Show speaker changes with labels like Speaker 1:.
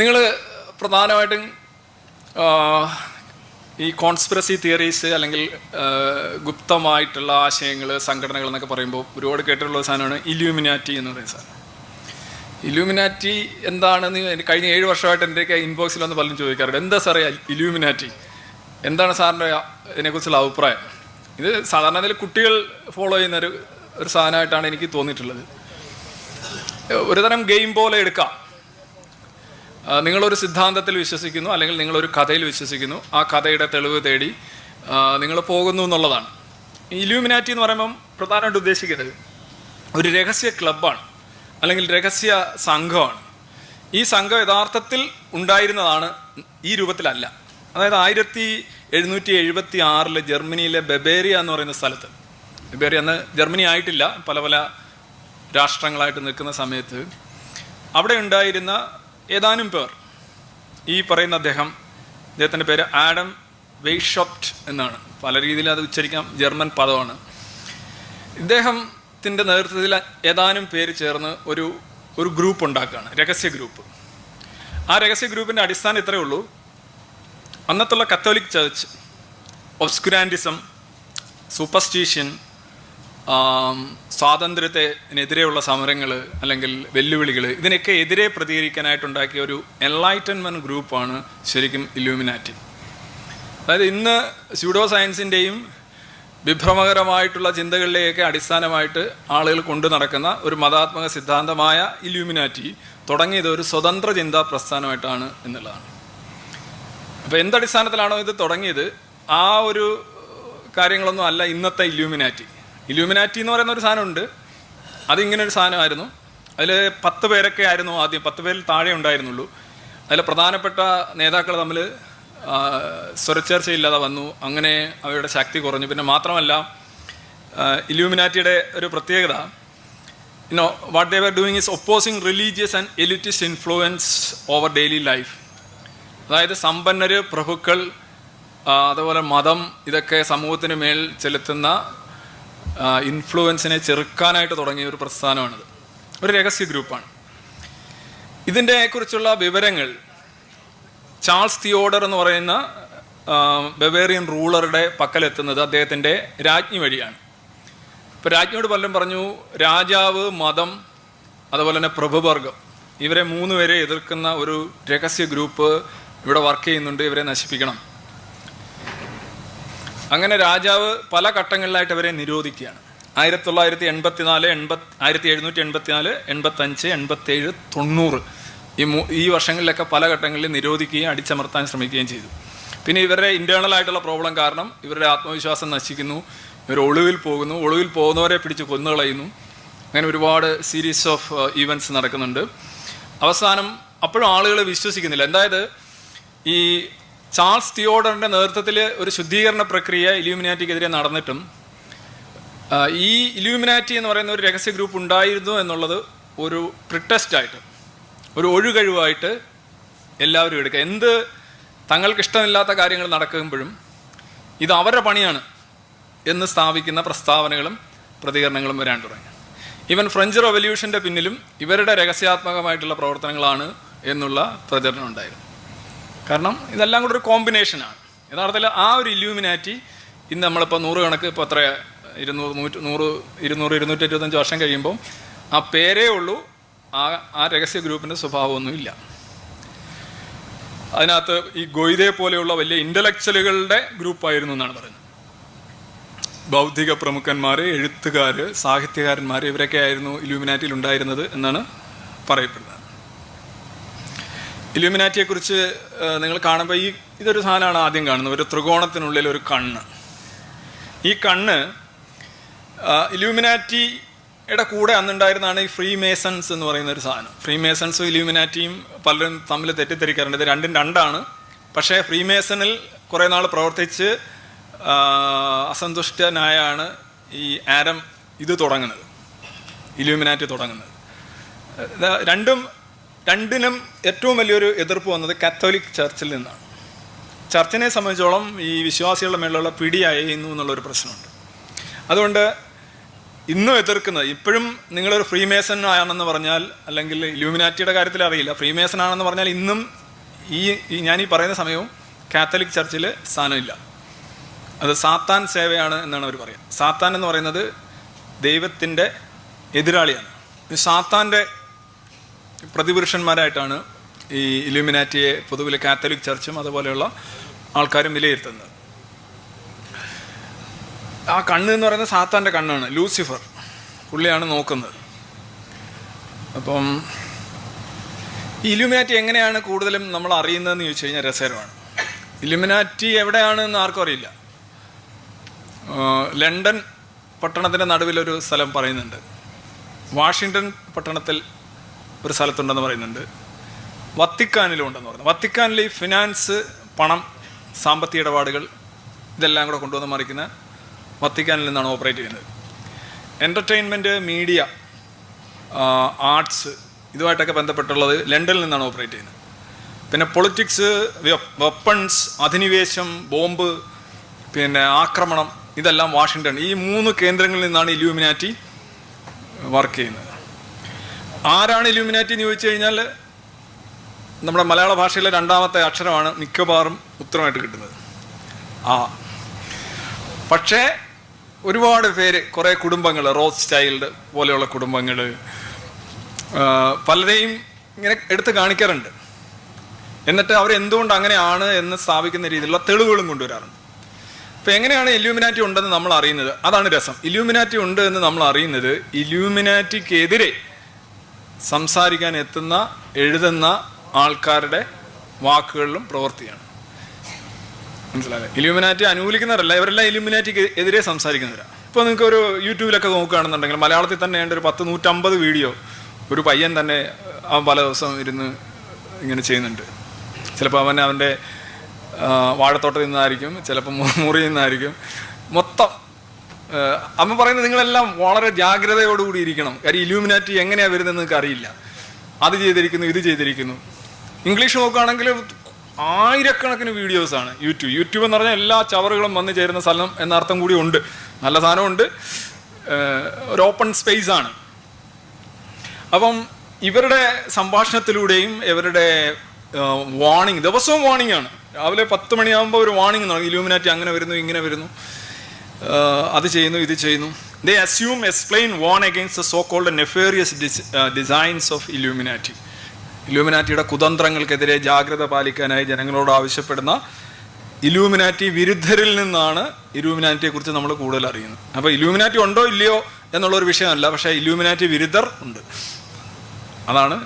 Speaker 1: നിങ്ങൾ പ്രധാനമായിട്ടും ഈ കോൺസ്പിറസി തിയറീസ് അല്ലെങ്കിൽ ഗുപ്തമായിട്ടുള്ള ആശയങ്ങൾ സംഘടനകൾ എന്നൊക്കെ പറയുമ്പോൾ ഒരുപാട് കേട്ടിട്ടുള്ള സാധനമാണ് ഇലൂമിനാറ്റി എന്ന് പറയുന്ന സാധനം. ഇലൂമിനാറ്റി എന്താണെന്ന് കഴിഞ്ഞ ഏഴ് വർഷമായിട്ട് എന്റെയൊക്കെ ഇൻബോക്സിൽ വന്ന് പലരും ചോദിക്കാറുണ്ട്. എന്താ സാറേ ഇലൂമിനാറ്റി എന്താണ് സാറിന്റെ ഇതിനെക്കുറിച്ചുള്ള അഭിപ്രായം? ഇത് സാധാരണ കുട്ടികൾ ഫോളോ ചെയ്യുന്ന ഒരു ഒരു സാധനമായിട്ടാണ് എനിക്ക് തോന്നിയിട്ടുള്ളത്. ഒരുതരം ഗെയിം പോലെ എടുക്കാം. നിങ്ങളൊരു സിദ്ധാന്തത്തിൽ വിശ്വസിക്കുന്നു അല്ലെങ്കിൽ നിങ്ങളൊരു കഥയിൽ വിശ്വസിക്കുന്നു. ആ കഥയുടെ തെളിവ് തേടി നിങ്ങൾ പോകുന്നു എന്നുള്ളതാണ്. ഇലൂമിനാറ്റി എന്ന് പറയുമ്പം പ്രധാനമായിട്ട് ഉദ്ദേശിക്കുന്നത് ഒരു രഹസ്യ ക്ലബ്ബാണ് അല്ലെങ്കിൽ രഹസ്യ സംഘമാണ്. ഈ സംഘം യഥാർത്ഥത്തിൽ ഉണ്ടായിരുന്നതാണ് ഈ രൂപത്തിലല്ല. അതായത് ആയിരത്തി എഴുന്നൂറ്റി എഴുപത്തി ആറിൽ ജർമ്മനിയിലെ ബെബേറിയ എന്ന് പറയുന്ന സ്ഥലത്ത്. ബെബേറിയ അന്ന് ജർമ്മനി ആയിട്ടില്ല പല പല രാഷ്ട്രങ്ങളായിട്ട് നിൽക്കുന്ന സമയത്ത്. അവിടെ ഉണ്ടായിരുന്ന ഏതാനും പേർ. ഈ പറയുന്ന അദ്ദേഹം അദ്ദേഹത്തിന്റെ പേര് ആഡം വെയ്ഷോപ്റ്റ് എന്നാണ്. പല രീതിയിൽ അത് ഉച്ചരിക്കാം. ജർമ്മൻ പദമാണ്. ഇദ്ദേഹത്തിന്റെ നേതൃത്വത്തിൽ ഏതാനും പേര് ചേർന്ന് ഒരു ഒരു ഗ്രൂപ്പ് ഉണ്ടാക്കുകയാണ്. രഹസ്യ ഗ്രൂപ്പ്. ആ രഹസ്യ ഗ്രൂപ്പിന്റെ അടിസ്ഥാനം ഇത്രയേ ഉള്ളൂ. അന്നത്തുള്ള കത്തോലിക് ചർച്ച് ഒബ്സ്കുരാന്റിസം സൂപ്പർസ്റ്റീഷ്യൻ സ്വാതന്ത്ര്യത്തിനെതിരെയുള്ള സമരങ്ങൾ അല്ലെങ്കിൽ വെല്ലുവിളികൾ ഇതിനൊക്കെ എതിരെ പ്രതികരിക്കാനായിട്ടുണ്ടാക്കിയ ഒരു എൻലൈറ്റൻമെന്റ് ഗ്രൂപ്പാണ് ശരിക്കും ഇല്യൂമിനാറ്റി അതായത് ഇന്ന് സ്യൂഡോ സയൻസിന്റെയും വിഭ്രമകരമായിട്ടുള്ള ചിന്തകളിലെയൊക്കെ അടിസ്ഥാനമായിട്ട് ആളുകൾ കൊണ്ടു നടക്കുന്ന ഒരു മതാത്മക സിദ്ധാന്തമായ ഇല്യൂമിനാറ്റി തുടങ്ങിയത് ഒരു സ്വതന്ത്ര ചിന്താ പ്രസ്ഥാനമായിട്ടാണ് എന്നുള്ളതാണ്. അപ്പോൾ എന്തടിസ്ഥാനത്തിലാണോ ഇത് തുടങ്ങിയത്? ആ ഒരു കാര്യങ്ങളൊന്നും അല്ല ഇന്നത്തെ ഇല്യൂമിനാറ്റി ഇല്യൂമിനാറ്റി എന്ന് പറയുന്ന ഒരു സാധനമുണ്ട് അതിങ്ങനെ ഒരു സാധനമായിരുന്നു. അതിൽ പത്ത് പേരൊക്കെ ആയിരുന്നു ആദ്യം. പത്ത് പേരിൽ താഴെ ഉണ്ടായിരുന്നുള്ളൂ. അതിൽ പ്രധാനപ്പെട്ട നേതാക്കൾ തമ്മിൽ സ്വരച്ചേർച്ചയില്ലാതെ വന്നു. അങ്ങനെ അവരുടെ ശക്തി കുറഞ്ഞു. പിന്നെ മാത്രമല്ല ഇലൂമിനാറ്റിയുടെ ഒരു പ്രത്യേകത. You know what they are doing is opposing religious and elitist influence over daily life അതായത് സമ്പന്നർ പ്രഭുക്കൾ അതുപോലെ മതം ഇതൊക്കെ സമൂഹത്തിന് മേൽ ചെലുത്തുന്ന ഇൻഫ്ലുവൻസിനെ ചെറുക്കാനായിട്ട് തുടങ്ങിയ ഒരു പ്രസ്ഥാനമാണിത്. ഒരു രഹസ്യ ഗ്രൂപ്പാണ്. ഇതിന്റെ കുറിച്ചുള്ള വിവരങ്ങൾ ചാൾസ് തിയോഡർ എന്ന് പറയുന്ന ബവേറിയൻ റൂളറുടെ പക്കലെത്തുന്നത് അദ്ദേഹത്തിന്റെ രാജ്ഞി വഴിയാണ്. ഇപ്പോൾ രാജ്ഞിയോട് പലരും പറഞ്ഞു രാജാവ് മതം അതുപോലെ തന്നെ പ്രഭുവർഗം ഇവരെ പേരെ എതിർക്കുന്ന ഒരു രഹസ്യ ഗ്രൂപ്പ് ഇവിടെ വർക്ക് ചെയ്യുന്നുണ്ട് ഇവരെ നശിപ്പിക്കണം. അങ്ങനെ രാജാവ് പല ഘട്ടങ്ങളിലായിട്ട് അവരെ നിരോധിക്കുകയാണ്. ആയിരത്തി തൊള്ളായിരത്തി എൺപത്തിനാല് എൺപത്തി ആയിരത്തി എഴുന്നൂറ്റി എൺപത്തിനാല് എൺപത്തഞ്ച് എൺപത്തേഴ് തൊണ്ണൂറ് ഈ ഈ വർഷങ്ങളിലൊക്കെ പല ഘട്ടങ്ങളിൽ നിരോധിക്കുകയും അടിച്ചമർത്താൻ ശ്രമിക്കുകയും ചെയ്തു. പിന്നെ ഇവരുടെ ഇന്റേർണൽ ആയിട്ടുള്ള പ്രോബ്ലം കാരണം ഇവരുടെ ആത്മവിശ്വാസം നശിക്കുന്നു ഇവർ ഒളിവിൽ പോകുന്നു ഒളിവിൽ പോകുന്നവരെ പിടിച്ച് കൊന്നുകളയുന്നു. അങ്ങനെ ഒരുപാട് സീരീസ് ഓഫ് ഈവന്റ്സ് നടക്കുന്നുണ്ട്. അവസാനം അപ്പോഴും ആളുകൾ വിശ്വസിക്കുന്നില്ല. എന്തായത് ഈ ചാൾസ് തിയോഡറിന്റെ നേതൃത്വത്തിൽ ഒരു ശുദ്ധീകരണ പ്രക്രിയ ഇലൂമിനാറ്റിക്കെതിരെ നടന്നിട്ടും ഈ ഇലൂമിനാറ്റി എന്ന് പറയുന്ന ഒരു രഹസ്യ ഗ്രൂപ്പ് ഉണ്ടായിരുന്നു എന്നുള്ളത് ഒരു പ്രിട്ടസ്റ്റായിട്ട് ഒരു ഒഴുകഴിവായിട്ട് എല്ലാവരും എടുക്കുക. എന്ത് തങ്ങൾക്ക് ഇഷ്ടമില്ലാത്ത കാര്യങ്ങൾ നടക്കുമ്പോഴും ഇത് അവരുടെ പണിയാണ് എന്ന് സ്ഥാപിക്കുന്ന പ്രസ്താവനകളും പ്രതികരണങ്ങളും വരാൻ തുടങ്ങി. ഈവൻ ഫ്രഞ്ച് റവല്യൂഷന്റെ പിന്നിലും ഇവരുടെ രഹസ്യാത്മകമായിട്ടുള്ള പ്രവർത്തനങ്ങളാണ് എന്നുള്ള പ്രചരണം ഉണ്ടായിരുന്നു. കാരണം ഇതെല്ലാം കൂടെ ഒരു കോമ്പിനേഷനാണ് യഥാർത്ഥത്തിൽ ആ ഒരു ഇല്യൂമിനാറ്റി ഇന്ന് നമ്മളിപ്പോൾ നൂറ് കണക്ക് ഇപ്പോൾ എത്ര ഇരുന്നൂറ് നൂറ്റ് നൂറ് ഇരുന്നൂറ് ഇരുന്നൂറ്റി ഇരുപത്തഞ്ച് വർഷം കഴിയുമ്പോൾ ആ പേരേ ഉള്ളൂ. ആ ആ രഹസ്യ ഗ്രൂപ്പിന്റെ സ്വഭാവമൊന്നും ഇല്ല അതിനകത്ത് ഈ ഗൊയ്തെ പോലെയുള്ള വലിയ ഇന്റലക്ച്വലുകളുടെ ഗ്രൂപ്പായിരുന്നു എന്നാണ് പറയുന്നത്. ബൗദ്ധിക പ്രമുഖന്മാർ എഴുത്തുകാർ സാഹിത്യകാരന്മാർ ഇവരൊക്കെ ആയിരുന്നു ഇലൂമിനാറ്റിയിൽ ഉണ്ടായിരുന്നത് എന്നാണ് പറയപ്പെടുന്നത്. ഇലൂമിനാറ്റിയെ കുറിച്ച് നിങ്ങൾ കാണുമ്പോൾ ഈ ഇതൊരു സാധനമാണ് ആദ്യം കാണുന്നത്. ഒരു ത്രികോണത്തിനുള്ളിൽ ഒരു കണ്ണ്. ഈ കണ്ണ് ഇലൂമിനാറ്റിയുടെ കൂടെ അന്നുണ്ടായിരുന്നതാണ് ഈ ഫ്രീ മേസൺസ് എന്ന് പറയുന്ന ഒരു സാധനം. ഫ്രീ മേസൺസും ഇലൂമിനാറ്റിയും പലരും തമ്മിൽ തെറ്റിദ്ധരിക്കാറുണ്ട്. ഇത് രണ്ടും രണ്ടാണ്. പക്ഷേ ഫ്രീ മേസണിൽ കുറേ നാൾ പ്രവർത്തിച്ച് അസന്തുഷ്ടനായാണ് ഈ ആരം ഇത് തുടങ്ങുന്നത്. ഇലൂമിനാറ്റി തുടങ്ങുന്നത്. രണ്ടും രണ്ടിനും ഏറ്റവും വലിയൊരു എതിർപ്പ് വന്നത് കാത്തോലിക് ചർച്ചിൽ നിന്നാണ്. ചർച്ചിനെ സംബന്ധിച്ചോളം ഈ വിശ്വാസികളുടെ മേലുള്ള പിടിയായിരുന്നു എന്നുള്ളൊരു പ്രശ്നമുണ്ട്. അതുകൊണ്ട് ഇന്നും എതിർക്കുന്നത് ഇപ്പോഴും നിങ്ങളൊരു ഫ്രീമേസൺ ആണെന്ന് പറഞ്ഞാൽ അല്ലെങ്കിൽ ഇലൂമിനാറ്റിയുടെ കാര്യത്തിൽ അറിയില്ല ഫ്രീമേസൺ ആണെന്ന് പറഞ്ഞാൽ ഇന്നും ഈ ഞാൻ ഈ പറയുന്ന സമയവും കാത്തലിക് ചർച്ചിൽ സ്ഥാനമില്ല അത് സാത്താൻ സേവയാണ് എന്നാണ് അവർ പറയുക സാത്താൻ എന്ന് പറയുന്നത് ദൈവത്തിന്റെ എതിരാളിയാണ്. സാത്താന്റെ പ്രതിപുരുഷന്മാരായിട്ടാണ് ഈ ഇലുമിനാറ്റിയെ പൊതുവിലെ കാത്തലിക് ചർച്ചും അതുപോലെയുള്ള ആൾക്കാരും വിലയിരുത്തുന്നത്. ആ കണ്ണ് എന്ന് പറയുന്നത് സാത്താന്റെ കണ്ണാണ് ലൂസിഫർ പുള്ളിയാണ് നോക്കുന്നത്. അപ്പം ഇലുമിനാറ്റി എങ്ങനെയാണ് കൂടുതലും നമ്മൾ അറിയുന്നതെന്ന് ചോദിച്ചു കഴിഞ്ഞാൽ രസകരമാണ്. ഇലുമിനാറ്റി എവിടെയാണ് എന്ന് ആർക്കും അറിയില്ല. ലണ്ടൻ പട്ടണത്തിന്റെ നടുവിലൊരു സ്ഥലം പറയുന്നുണ്ട്. വാഷിങ്ടൺ പട്ടണത്തിൽ ഒരു സ്ഥലത്തുണ്ടെന്ന് പറയുന്നുണ്ട്. വത്തിക്കാനിലും ഉണ്ടെന്ന് പറയുന്നത് വത്തിക്കാനിൽ ഈ ഫിനാൻസ് പണം സാമ്പത്തിക ഇടപാടുകൾ ഇതെല്ലാം കൂടെ കൊണ്ടുവന്ന് മറിക്കുന്ന വത്തിക്കാനിൽ നിന്നാണ് ഓപ്പറേറ്റ് ചെയ്യുന്നത്. എന്റർടൈൻമെന്റ് മീഡിയ ആർട്സ് ഇതുമായിട്ടൊക്കെ ബന്ധപ്പെട്ടുള്ളത് ലണ്ടനിൽ നിന്നാണ് ഓപ്പറേറ്റ് ചെയ്യുന്നത്. പിന്നെ പൊളിറ്റിക്സ് വെപ്പൺസ് അധിനിവേശം ബോംബ് പിന്നെ ആക്രമണം ഇതെല്ലാം വാഷിങ്ടൺ ഈ മൂന്ന് കേന്ദ്രങ്ങളിൽ നിന്നാണ് ഇലൂമിനാറ്റി വർക്ക് ചെയ്യുന്നത്. ആരാണ് ഇലൂമിനാറ്റി എന്ന് ചോദിച്ചു കഴിഞ്ഞാൽ നമ്മുടെ മലയാള ഭാഷയിലെ രണ്ടാമത്തെ അക്ഷരമാണ് മിക്കവാറും ഉത്തരമായിട്ട് കിട്ടുന്നത്. ആ. പക്ഷേ ഒരുപാട് പേര് കുറേ കുടുംബങ്ങൾ റോസ് ചൈൽഡ് പോലെയുള്ള കുടുംബങ്ങൾ പലരെയും ഇങ്ങനെ എടുത്ത് കാണിക്കാറുണ്ട്. എന്നിട്ട് അവർ എന്തുകൊണ്ട് അങ്ങനെയാണ് എന്ന് സ്ഥാപിക്കുന്ന രീതിയിലുള്ള തെളിവുകളും കൊണ്ടുവരാറുണ്ട്. അപ്പോൾ എങ്ങനെയാണ് ഇല്യൂമിനാറ്റി ഉണ്ടെന്ന് നമ്മൾ അറിയുന്നത്? അതാണ് രസം. ഇല്യൂമിനാറ്റി ഉണ്ട് എന്ന് നമ്മൾ അറിയുന്നത് ഇല്യൂമിനാറ്റിക്കെതിരെ സംസാരിക്കാൻ എത്തുന്ന എഴുതുന്ന ആൾക്കാരുടെ വാക്കുകളിലും പ്രവൃത്തിയാണ്. മനസ്സിലായത് ഇലുമിനാറ്റി അനുകൂലിക്കുന്നവരല്ല ഇവരെല്ലാം ഇലുമിനാറ്റിക്ക് എതിരെ സംസാരിക്കുന്നവരാണ് ഇപ്പോൾ നിങ്ങൾക്ക് ഒരു യൂട്യൂബിലൊക്കെ നോക്കുകയാണെന്നുണ്ടെങ്കിൽ മലയാളത്തിൽ തന്നെ ഉണ്ട് ഒരു പത്ത് നൂറ്റമ്പത് വീഡിയോ ഒരു പയ്യൻ തന്നെ അവൻ പല ദിവസം ഇരുന്ന് ഇങ്ങനെ ചെയ്യുന്നുണ്ട്. ചിലപ്പോൾ അവൻ അവന്റെ വാഴത്തോട്ടത്തിൽ നിന്നായിരിക്കും ചിലപ്പോൾ മുറിയിൽ നിന്നായിരിക്കും. മൊത്തം അമ്മ പറയുന്നത് നിങ്ങളെല്ലാം വളരെ ജാഗ്രതയോടുകൂടി ഇരിക്കണം. കാര്യം ഇലൂമിനാറ്റി എങ്ങനെയാണ് വരുന്നത് നിങ്ങൾക്ക് അറിയില്ല. അത് ചെയ്തിരിക്കുന്നു ഇത് ചെയ്തിരിക്കുന്നു. ഇംഗ്ലീഷ് നോക്കുകയാണെങ്കിൽ ആയിരക്കണക്കിന് വീഡിയോസാണ് യൂട്യൂബ് യൂട്യൂബ് എന്ന് പറഞ്ഞാൽ എല്ലാ ചവറുകളും വന്നു ചേരുന്ന സ്ഥലം എന്ന അർത്ഥം കൂടി ഉണ്ട്. നല്ല സാധനമുണ്ട്. ഒരു ഓപ്പൺ സ്പേസ് ആണ്. അപ്പം ഇവരുടെ സംഭാഷണത്തിലൂടെയും ഇവരുടെ വാണിംഗ് ദിവസവും വാണിംഗ് ആണ്. രാവിലെ പത്ത് മണിയാകുമ്പോൾ ഒരു വാണിംഗ് ഇലൂമിനാറ്റി അങ്ങനെ വരുന്നു ഇങ്ങനെ വരുന്നു. അത് ചെയ്യുന്നു ഇത് ചെയ്യുന്നു. They assume explain won against the so called nefarious designs of Illuminati ഇലൂമിനാറ്റിയുടെ കുതന്ത്രങ്ങൾക്കെതിരെ ജാഗ്രത പാലിക്കാനായി ജനങ്ങളോട് ആവശ്യപ്പെടുന്ന ഇലൂമിനാറ്റി വിരുദ്ധരിൽ നിന്നാണ് ഇലൂമിനാറ്റിയെ കുറിച്ച് നമ്മൾ കൂടുതൽ അറിയുന്നത്. അപ്പോൾ ഇലൂമിനാറ്റി ഉണ്ടോ ഇല്ലയോ എന്നുള്ളൊരു വിഷയമല്ല പക്ഷേ ഇലൂമിനാറ്റി വിരുദ്ധർ ഉണ്ട്. അതാണ്